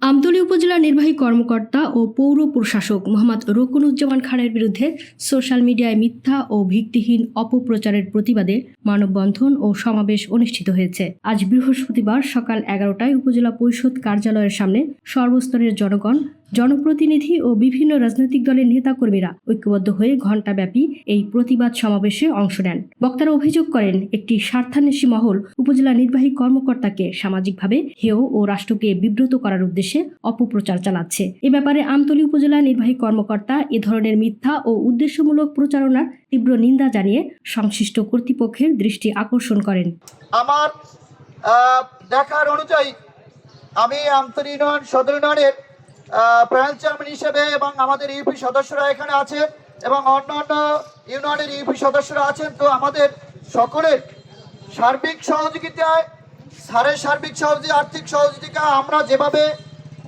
আমতলী উপজেলা নির্বাহী কর্মকর্তা ও পৌর প্রশাসক মোহাম্মদ রকুনুজ্জামান খানের বিরুদ্ধে সোশ্যাল মিডিয়ায় মিথ্যা ও ভিত্তিহীন অপপ্রচারের প্রতিবাদে মানববন্ধন ও সমাবেশ অনুষ্ঠিত হয়েছে। আজ বৃহস্পতিবার সকাল এগারোটায় উপজেলা পরিষদ কার্যালয়ের সামনে সর্বস্তরের জনগণ জনপ্রতিনিধি ও বিভিন্ন রাজনৈতিক দলের নেতাকর্মীরা ঐক্যবদ্ধ হয়ে ঘণ্টাব্যাপী এই প্রতিবাদ সমাবেশে অংশ নেন। বক্তারা অভিযোগ করেন, একটি স্বার্থান্বেষী মহল উপজেলা নির্বাহী কর্মকর্তাকে সামাজিকভাবে হেয় ও রাষ্ট্রকে বিব্রত করার উদ্দেশ্যে অপপ্রচার চালাচ্ছে। এ ব্যাপারে আমতলী উপজেলা নির্বাহী কর্মকর্তা এ ধরনের মিথ্যা ও উদ্দেশ্যমূলক প্রচারণার তীব্র নিন্দা জানিয়ে সংশ্লিষ্ট কর্তৃপক্ষের দৃষ্টি আকর্ষণ করেন। আমার দেখার অনুযায়ী আমি ইউনিয়ন সদর ইউনিয়নের প্যানেল চেয়ারম্যান হিসেবে এবং আমাদের ইউপি সদস্যরা এখানে আছেন এবং অন্যান্য ইউনিয়নের ইউপি সদস্যরা আছেন। তো আমাদের সকলের সার্বিক সহযোগিতায়, স্যারের সার্বিক সহযোগিতা আর্থিক সহযোগিতা আমরা যেভাবে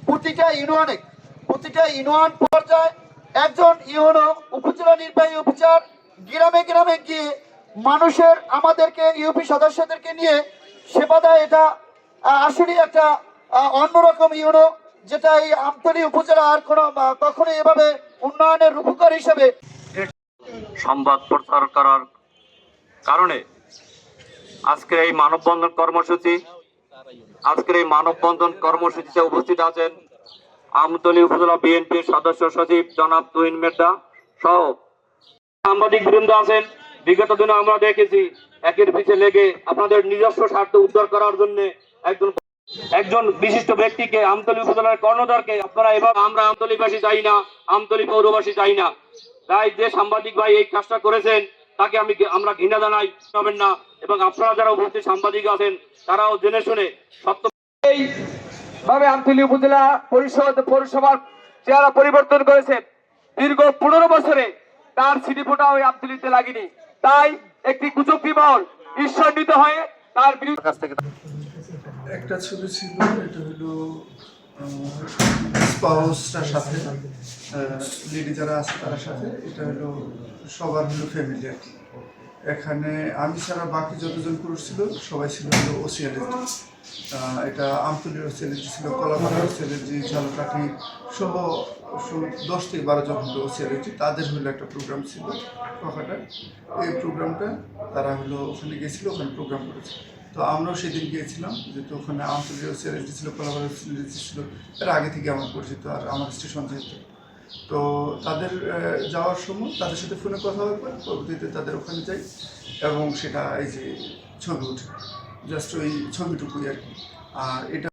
প্রতিটা ইউনিয়নে, প্রতিটা ইউনিয়ন পর্যায়ে একজন ইউনো উপজেলা নির্বাহী অফিসার গ্রামে গ্রামে গিয়ে মানুষের, আমাদেরকে ইউপি সদস্যদেরকে নিয়ে সেবা দেয়, এটা আসলেই একটা অন্যরকম ইউনো যেটা এই আমতলী উপজেলা আর কোনো আহ, কখনোই এভাবে উন্নয়নের রূপকার হিসেবে সংবাদ প্রচার করার কারণে আজকের এই মানববন্ধন কর্মসূচি আজকের এই মানববন্ধন কর্মসূচিতে উপস্থিত আছেন আমতলী উপজেলা বিএনপির সদস্য সচিব জনাব তুহিন মেড্ডা সহ সাংবাদিক বৃন্দ আছেন। বিগত দিনে আমরা দেখেছি একের পিছে লেগে আপনাদের নিজস্ব স্বার্থ উদ্ধার করার জন্য একজন একজন বিশিষ্ট ব্যক্তিকে আমতলী উপজেলার কর্ণধারকে আপনারা এবার আমরা আমতলীবাসী চাই না আমতলী পৌরবাসী চাই না। তাই যে সাংবাদিক ভাই এই কাজটা করেছেন তাকে আমি আমরা ঘৃণা জানাই হবেন না। এবং আপনারা যারা উপস্থিত সাংবাদিক আছেন তারাও জেনে শুনে সত্য এই ভাবে আমতলী উপজেলা পরিষদ পৌরসভার চেহারা পরিবর্তন করেছে। দীর্ঘ পনেরো বছরে তার সিটি ফোটা ওই আমতলিতে লাগেনি। তাই একটি কুচক্রি মহল ঈশ্বরনীত হয়ে তার বিরুদ্ধে একটা ছবি ছিল, এটা হলো স্পাউসটার সাথে লেডি যারা আছে তার সাথে, এটা হলো সবার হলো ফ্যামিলি আর কি। এখানে আমি ছাড়া বাকি যতজন পুরুষ ছিল, সবাই ছিল হলো ওসিয়ালিটি এটা আমতলির ওসিয়ালিটি ছিল, কলাপাড়ার ওসিয়ালিটি ঝালকাঠি সহ দশ থেকে বারো জন হলো ওসিয়ালিটি তাদের হলো একটা প্রোগ্রাম ছিল, কথাটা। এই প্রোগ্রামটা তারা হলো ওখানে গেছিল, ওখানে প্রোগ্রাম করেছে। তো আমরাও সেদিন গিয়েছিলাম, যেহেতু ওখানে আঞ্চলিক চ্যালেঞ্জ ছিল কলাবার ছিল এর আগে থেকে আমার পরিচিত আর আমার স্টেশন যেহেতু। তো তাদের যাওয়ার সময় তাদের সাথে ফোনে কথা হওয়ার পর পরবর্তীতে তাদের ওখানে যাই এবং সেটা এই যে ছবি উঠে জাস্ট ওই ছবিটুকুই আর কি। আর এটা